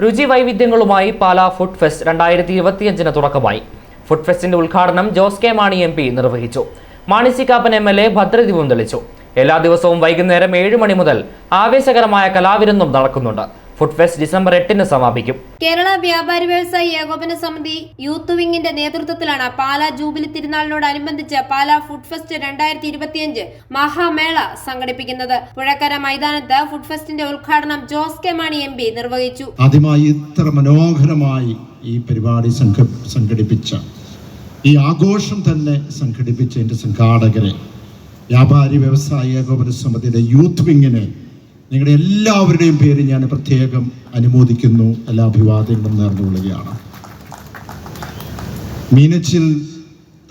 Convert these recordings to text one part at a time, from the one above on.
രുചി വൈവിധ്യങ്ങളുമായി Pala food fest രണ്ടായിരത്തി ഇരുപത്തിയഞ്ചിന് തുടക്കമായി. ഫുഡ് ഫെസ്റ്റിന്റെ ഉദ്ഘാടനം Jose K Mani M P നിർവഹിച്ചു. മാണിസിക്കാപ്പൻ എം എൽ എ ഭദ്രദീപം തെളിച്ചു. എല്ലാ ദിവസവും വൈകുന്നേരം ഏഴ് മണി മുതൽ ആവേശകരമായ കലാവിരുന്നും നടക്കുന്നുണ്ട്. ഫുഡ് ഫെസ്റ്റ് ഡിസംബർ എട്ടിന് സമാപിക്കും. കേരള വ്യാപാരി വ്യവസായി ഏകോപന സമിതി യൂത്ത് വിങ്ങിന്റെ നേതൃത്വത്തിലാണ് പാലാ ജൂബിലി തിരുനാളിനോടനുബന്ധിച്ച് പാലാ ഫുഡ് ഫെസ്റ്റ് രണ്ടായിരത്തി ഇരുപത്തിയഞ്ച് മഹാമേള സംഘടിപ്പിക്കുന്നത്. പുഴക്കര മൈതാനത്ത് ഫുഡ് ഫെസ്റ്റിന്റെ ഉദ്ഘാടനം Jose K Mani M P നിർവഹിച്ചു. ആദ്യമായി ഇത്ര മനോഹരമായി ഈ പരിപാടി സംഘടിപ്പിച്ച ഈ ആഘോഷം തന്നെ സംഘടിപ്പിച്ച എന്റെ സംഘാടകരെ വ്യാപാരി വ്യവസായ ഏകോപന സമിതിയുടെ യൂത്ത് വിങ്ങിനെ നിങ്ങളുടെ എല്ലാവരുടെയും പേര് ഞാൻ പ്രത്യേകം അനുമോദിക്കുന്നു. എല്ലാ അഭിവാദ്യങ്ങളും നേർന്നുകൊള്ളുകയാണ്. മീനച്ചിൽ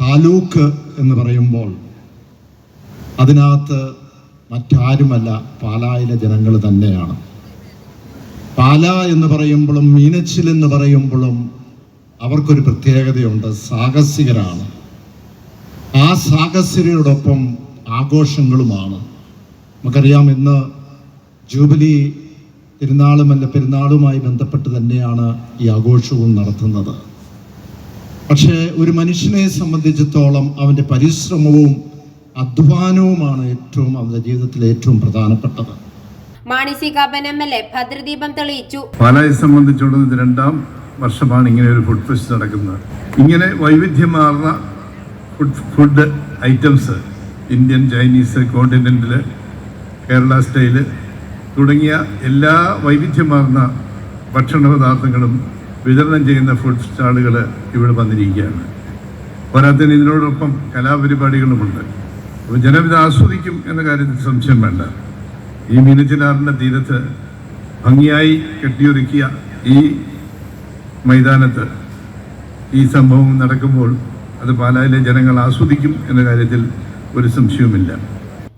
താലൂക്ക് എന്ന് പറയുമ്പോൾ അതിനകത്ത് മറ്റാരുമല്ല പാലായിലെ ജനങ്ങൾ തന്നെയാണ്. പാല എന്ന് പറയുമ്പോഴും മീനച്ചിൽ എന്ന് പറയുമ്പോഴും അവർക്കൊരു പ്രത്യേകതയുണ്ട് സാഹസികരാണ്. ആ സാഹസികരോടൊപ്പം ആഘോഷങ്ങളുമാണ്. നമുക്കറിയാം ഇന്ന് ജൂബിലി തിരുനാളുമല്ല പെരുന്നാളുമായി ബന്ധപ്പെട്ട് തന്നെയാണ് ഈ ആഘോഷവും നടത്തുന്നത്. പക്ഷേ ഒരു മനുഷ്യനെ സംബന്ധിച്ചിടത്തോളം അവന്റെ പരിശ്രമവും അധ്വാനവുമാണ് ഏറ്റവും അവന്റെ ജീവിതത്തിൽ ഏറ്റവും പ്രധാനപ്പെട്ടത്. Mani C Kappan M L A ഭദ്രദീപം തെളിയിച്ചു. പാലായെ രണ്ടാം വർഷമാണ് ഇങ്ങനെ ഒരു ഫുഡ് ഫെസ്റ്റ് നടക്കുന്നത്. ഇങ്ങനെ വൈവിധ്യമാർന്ന food food items Indian Chinese കോണ്ടിനെന്റിൽ Kerala style തുടങ്ങിയ എല്ലാ വൈവിധ്യമാർന്ന ഭക്ഷണ പദാർത്ഥങ്ങളും വിതരണം ചെയ്യുന്ന ഫുഡ് സ്റ്റാളുകൾ ഇവിടെ വന്നിരിക്കുകയാണ്. പോരാത്തതിന് ഇതിനോടൊപ്പം കലാപരിപാടികളുമുണ്ട്. അപ്പോൾ ജനം ഇത് ആസ്വദിക്കും എന്ന കാര്യത്തിൽ സംശയം വേണ്ട. ഈ മീനച്ചിലാറിന്റെ തീരത്ത് ഭംഗിയായി കെട്ടിയൊരുക്കിയ ഈ മൈതാനത്ത് ഈ സംഭവം നടക്കുമ്പോൾ അത് പാലായിലെ ജനങ്ങൾ ആസ്വദിക്കും എന്ന കാര്യത്തിൽ ഒരു സംശയവുമില്ല.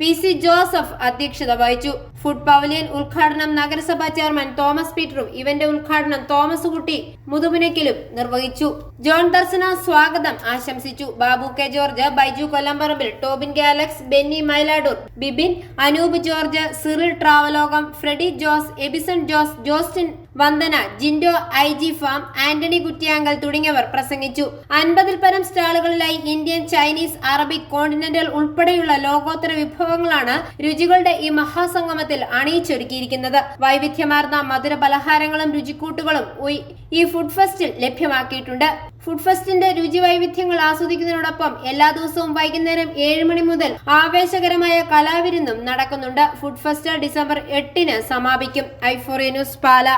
പി സി ജോസഫ് അധ്യക്ഷത വഹിച്ചു. ഫുഡ് പവലിയൻ ഉദ്ഘാടനം നഗരസഭാ ചെയർമാൻ തോമസ് പീറ്ററും ഇവന്റ് ഉദ്ഘാടനം തോമസ് കുട്ടി മുതുമുനക്കിലും നിർവഹിച്ചു. ജോൺ ദർശന സ്വാഗതം ആശംസിച്ചു. Babu K George Baiju Kollamparambil Tobin K Alex Benny Mayiladoor Bibin Anoop George Cyril Travelokam Freddy Jose Ebison Jose Jostin Vandana Jindo I G farm Antony Kuttiyankal തുടങ്ങിയവർ പ്രസംഗിച്ചു. അൻപതിൽ പരം സ്റ്റാളുകളിലായി ഇന്ത്യൻ ചൈനീസ് അറബിക് കോണ്ടിനെന്റൽ ഉൾപ്പെടെയുള്ള ലോകോത്തര വിഭവങ്ങളാണ് രുചികളുടെ ഈ മഹാസംഗമത്തിൽ അണിയിച്ചൊരുക്കിയിരിക്കുന്നത്. വൈവിധ്യമാർന്ന മധുര പലഹാരങ്ങളും രുചിക്കൂട്ടുകളും ഈ ഫുഡ് ഫെസ്റ്റിൽ ലഭ്യമാക്കിയിട്ടുണ്ട്. ഫുഡ് ഫെസ്റ്റിന്റെ രുചി വൈവിധ്യങ്ങൾ ആസ്വദിക്കുന്നതിനോടൊപ്പം എല്ലാ ദിവസവും വൈകുന്നേരം ഏഴ് മണി മുതൽ ആവേശകരമായ കലാവിരുന്നും നടക്കുന്നുണ്ട്. ഫുഡ് ഫെസ്റ്റ് ഡിസംബർ എട്ടിന് സമാപിക്കും. ഐഫോറിയ ന്യൂസ് പാല.